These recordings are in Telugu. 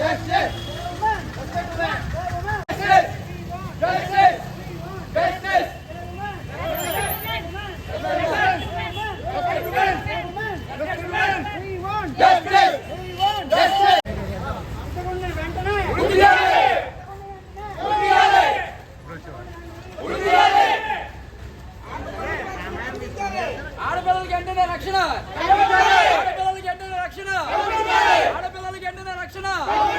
Yes, yes! 哎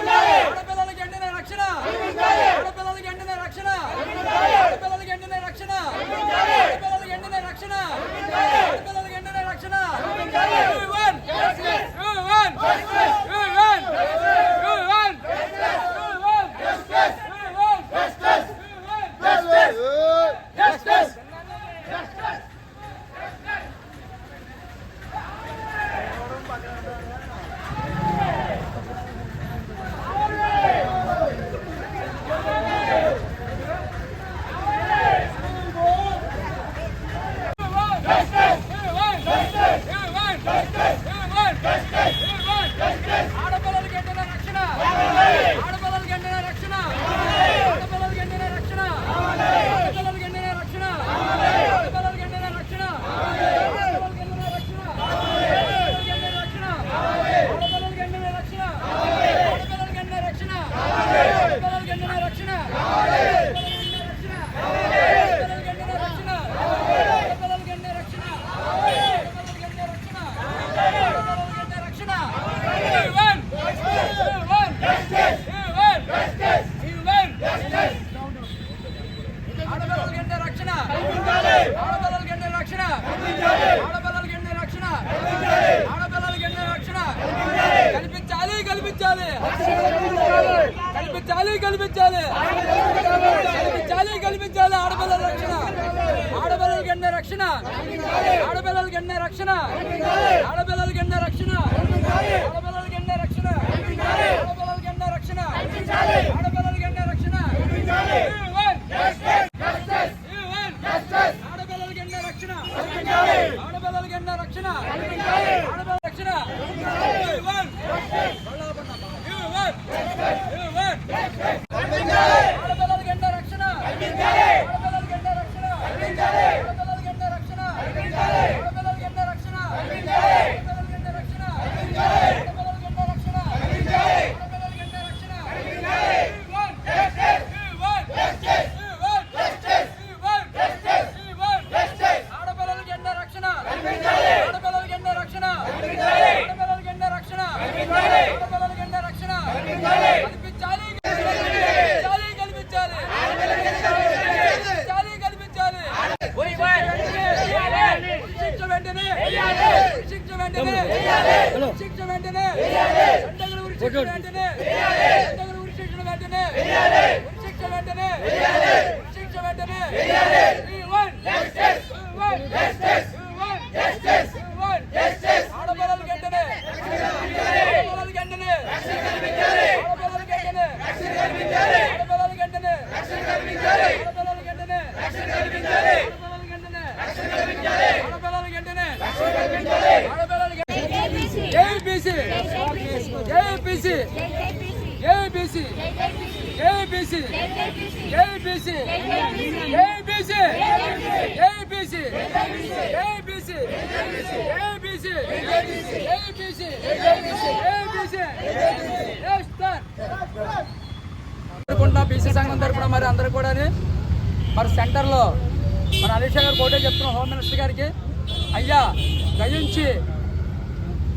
కల్పించాలి. కల్పించాలి కల్పించాలి. కల్పించాలి కల్పించాలి. ఆడపిల్లల రక్షణ. ఆడపిల్లలకి రక్షణ. ఆడపిల్లలకి అంటే రక్షణ. ఆడపిల్లలకి రక్షణ ఆడపిల్లలకి అంటే రక్షణ ఆడపిల్లలకి అంటే రక్షణ ఆడపిల్లలకి అంటే రక్షణ ఇవ్వన్! ఇవ్వన్! ఆడపిల్లలకి అంటే రక్షణ ఆడపిల్లలకి అంటే రక్షణ ఆడపిల్లల రక్షణ ఇవ్వన్! ఇవ్వన్! ఇవ్వన్! ఆడపిల్లలకి అంటే రక్షణ ఆడపిల్లలకి అంటే రక్షణ ఆడపిల్లలకి అంటే రక్షణ ఆడపిల్లలకి అంటే రక్షణ ఆడపిల్లలకి అంటే రక్షణ ఆడపిల్లలకి అంటే రక్షణ ఆడపిల్లలకి అంటే రక్షణ ఇవ్వన్! ఇవ్వన్! ఇవ్వన్! ఇవ్వన్! ఇవ్వన్! ఆడపిల్లలకి అంటే రక్షణ ఆడపిల్లలకి అంటే రక్షణ ఆడపిల్లలకి అంటే రక్షణ ఆడపిల్లలకి అంటే రక్షణ కల్పించాలి కల్పించాలి కల్పించాలి కల్పించాలి కల్పించాలి శిక్ష వెంటనే శిక్ష వెంటనే శిక్ష వెంటనే ఉరి శిక్ష వెంటనే ఉరి శిక్ష వెంటనే ఉరి శిక్ష వెంటనే ఉరి శిక్ష వెంటనే We want justice. We want justice. We want justice. We want justice. ఆడపిల్లలకి వెంటనే ఆడపిల్లలకి వెంటనే ఆడపిల్లలకి వెంటనే ఆడపిల్లలకి వెంటనే ఆడపిల్లలకి వెంటనే ఆడపిల్లలకి వెంటనే ఆడపిల్లలకి వెంటనే ఆడపిల్లలకి ABC ABC ABC ABC ABC ABC ABC ABC ABC ABC ABC అనుకుంటున్నా బీసీ సంఘం తరపున మరి అందరూ కూడా మరి సెంటర్లో మన అమిత్ షా గారు కోటే చెప్తున్నాం హోమ్ మినిస్టర్ గారికి అయ్యా దయించి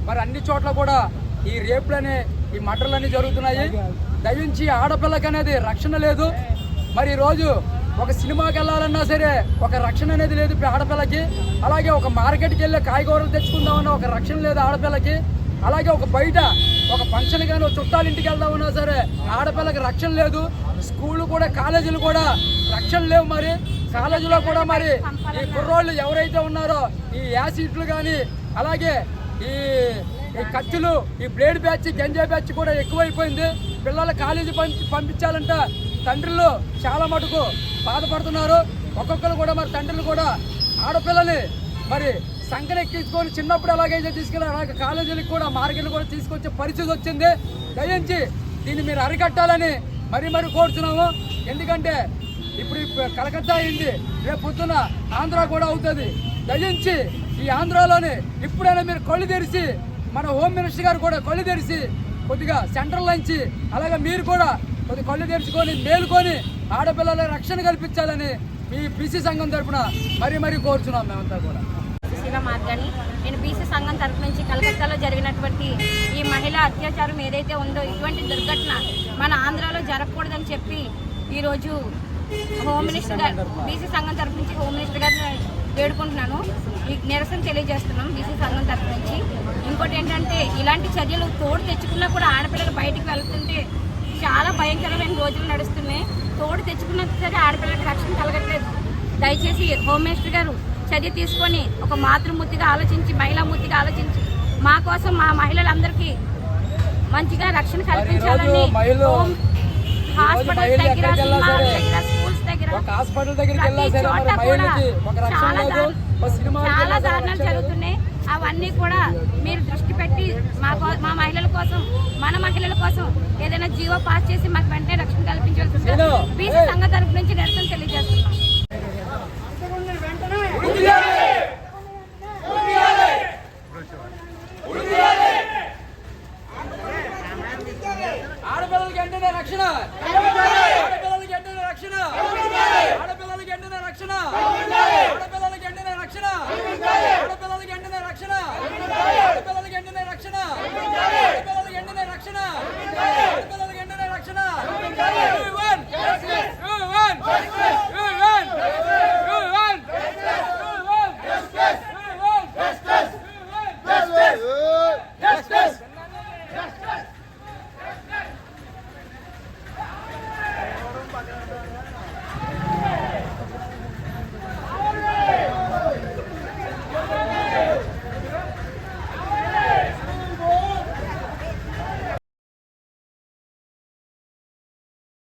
మరి అన్ని చోట్ల కూడా ఈ రేపులని ఈ మటర్లన్నీ జరుగుతున్నాయి. దయించి ఆడపిల్లకి అనేది రక్షణ లేదు. మరి ఈరోజు ఒక సినిమాకి వెళ్ళాలన్నా సరే ఒక రక్షణ అనేది లేదు ఆడపిల్లకి. అలాగే ఒక మార్కెట్కి వెళ్ళి కాయగూరలు తెచ్చుకుందామన్నా ఒక రక్షణ లేదు ఆడపిల్లకి. అలాగే ఒక బయట ఒక ఫంక్షన్ కానీ చుట్టాలు ఇంటికి వెళ్దామన్నా సరే ఆడపిల్లకి రక్షణ లేదు. స్కూళ్ళు కూడా కాలేజీలు కూడా రక్షణ లేవు మరి. కాలేజీలో కూడా మరి ఈ కుర్రోళ్ళు ఎవరైతే ఉన్నారో ఈ యాసిడ్లు కానీ అలాగే ఈ ఈ ఖర్చులు ఈ బ్లేడ్ బ్యాచ్ గంజా బ్యాచ్ కూడా ఎక్కువైపోయింది. పిల్లల కాలేజీ పంపి పంపించాలంటే తండ్రులు చాలా మటుకు బాధపడుతున్నారు. ఒక్కొక్కరు కూడా మరి తండ్రులు కూడా ఆడపిల్లని మరి సంకరెక్కించుకొని చిన్నప్పుడు ఎలాగైతే తీసుకెళ్ళి అలాగే కాలేజీలకు కూడా మార్కెట్లు కూడా తీసుకొచ్చే పరిస్థితి వచ్చింది. దయించి దీన్ని మీరు అరికట్టాలని మరీ మరీ కోరుతున్నాము ఎందుకంటే ఇప్పుడు కలకత్తా అయింది. రేపు పొద్దున ఆంధ్ర కూడా అవుతుంది. దయించి ఈ ఆంధ్రాలోనే ఇప్పుడైనా మీరు కళ్ళు తెరిచి మన హోమ్ మినిస్టర్ గారు కూడా కళ్ళు తెరిచి కొద్దిగా సెంట్రల్ నుంచి అలాగే మీరు కూడా కొద్ది కళ్ళు తెరుచుకొని మేలుకొని ఆడపిల్లల రక్షణ కల్పించాలని మీ బీసీ సంఘం తరపున మరీ మరీ కోరుచున్నాం మేమంతా కూడా. సుశీల నేను బీసీ సంఘం తరపు నుంచి కలకత్తాలో జరిగినటువంటి ఈ మహిళా అత్యాచారం ఏదైతే ఉందో ఇటువంటి దుర్ఘటన మన ఆంధ్రాలో జరగకూడదని చెప్పి ఈరోజు హోమ్ మినిస్టర్ గారు బీసీ సంఘం తరఫు నుంచి హోమ్ మినిస్టర్ గారిని వేడుకుంటున్నాను. నిరసన తెలియజేస్తున్నాం బీసీ సంఘం తరపు నుంచి. ఇంకోటి ఏంటంటే ఇలాంటి చర్యలు తోడు తెచ్చుకున్నా కూడా ఆడపిల్లలు బయటికి వెళ్తుంటే చాలా భయంకరమైన రోజులు నడుస్తున్నాయి. తోడు తెచ్చుకున్నా సరే ఆడపిల్లలకు రక్షణ కలగట్లేదు. దయచేసి హోమ్ మినిస్టర్ గారు చర్య తీసుకొని ఒక మాతృమూర్తిగా ఆలోచించి మహిళామూర్తిగా ఆలోచించి మా కోసం మా మహిళలందరికీ మంచిగా రక్షణ కల్పించాలని హోమ్ హాస్పిటల్ దగ్గర దగ్గర ఒక హాస్పిటల్ దగ్గరికి వెళ్ళా సరే మరి మహిళలకి ఒక రక్షణ చాలా లేదు ఒక సినిమా చాలా దారుణాలు జరుగుతున్నాయి. అవన్నీ కూడా మీరు దృష్టి పెట్టి మా మా మహిళల కోసం మన మహిళల కోసం ఏదైనా జీవో పాస్ చేసి మాకు వెంటనే రక్షణ కల్పించవలసిందిగా నేను- బీసీ సంఘ తరపు నుంచి నిరసన